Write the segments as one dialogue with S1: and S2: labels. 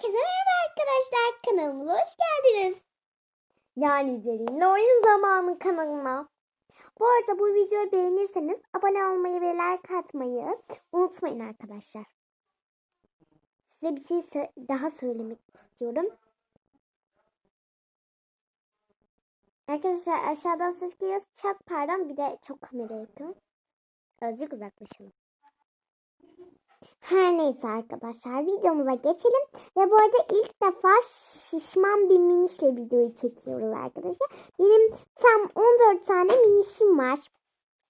S1: Herkese merhaba arkadaşlar. Kanalımıza hoş geldiniz. Yani derinle oyun zamanı kanalına. Bu arada bu videoyu beğenirseniz abone olmayı ve like atmayı unutmayın arkadaşlar. Size bir şey daha söylemek istiyorum. Arkadaşlar aşağıdan ses geliyor. Çok pardon bir de çok kamera yakın. Azıcık uzaklaşalım. Her neyse arkadaşlar videomuza geçelim. Ve bu arada ilk defa şişman bir minişle videoyu çekiyoruz arkadaşlar. Benim tam 14 tane minişim var.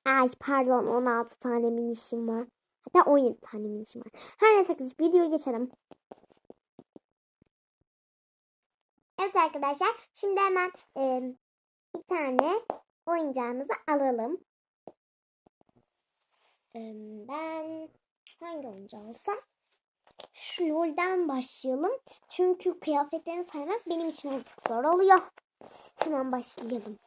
S1: Ay pardon 16 tane minişim var. Hatta 17 tane minişim var. Her neyse arkadaşlar videoya geçelim. Evet arkadaşlar şimdi hemen e, bir tane oyuncağımızı alalım. Ben hangi oyuncağı alsam? Şu LOL'den başlayalım. Çünkü kıyafetlerini saymak benim için artık zor oluyor. Hemen başlayalım.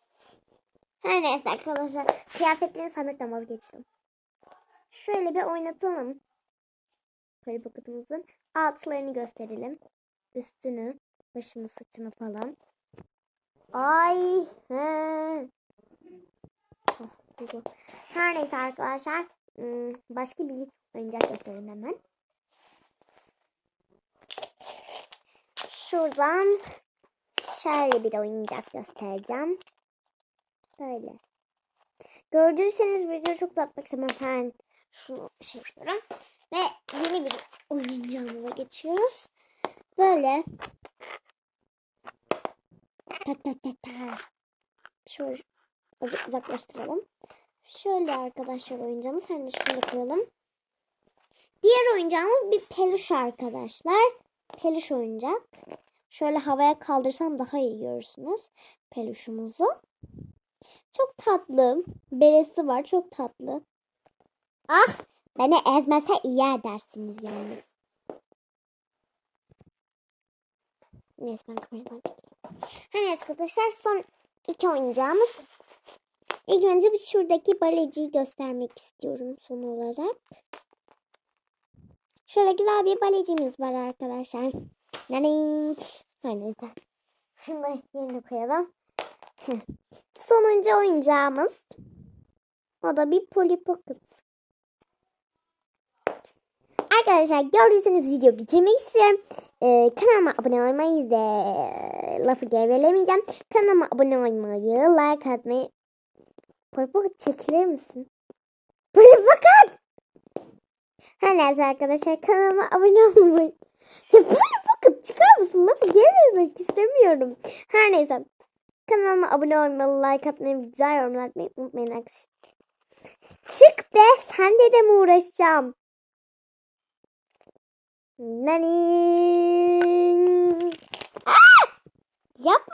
S1: Her neyse arkadaşlar. Kıyafetlerini saymaktan vazgeçtim. Şöyle bir oynatalım. Böyle paketimizin altlarını gösterelim. Üstünü, başını, saçını falan. Ay. He. Oh. Her neyse arkadaşlar. Hmm, Başka bir oyuncak göstereyim hemen. Şuradan şöyle bir oyuncak göstereceğim. Böyle. Gördüyseniz video çok uzatmak istemem. Ben şunu şey yapıyorum. Ve yeni bir oyuncağımıza geçiyoruz. Böyle. Ta ta ta ta. Şöyle azıcık uzaklaştıralım. Şöyle arkadaşlar oyuncağımız. Hani da koyalım. Diğer oyuncağımız bir peluş arkadaşlar. Peluş oyuncak. Şöyle havaya kaldırsam daha iyi görürsünüz peluşumuzu. Çok tatlı. Beresi var. Çok tatlı. Ah! Beni ezmese iyi edersiniz yalnız. Neyse ben kameradan çekeyim. Hani arkadaşlar son iki oyuncağımız. İlk önce şuradaki baleciyi göstermek istiyorum son olarak. Şöyle güzel bir balecimiz var arkadaşlar. Naning. Her neyse. Yerine koyalım. Sonuncu oyuncağımız. O da bir Polly Pocket. Arkadaşlar gördüyseniz video bitirmek istiyorum. Ee, kanalıma abone olmayı ve lafı gevrelemeyeceğim. Kanalıma abone olmayı, like atmayı. Pocket çekilir misin? Polly Pocket! Her neyse arkadaşlar kanalıma abone olmayı. Ya Polly Pocket çıkar mısın? Lafı gevremek istemiyorum. Her neyse. Kanalıma abone olmayı, like atmayı, güzel yorumlar atmayı unutmayın arkadaşlar. Çık be, senle de mi uğraşacağım? Nani? Yap.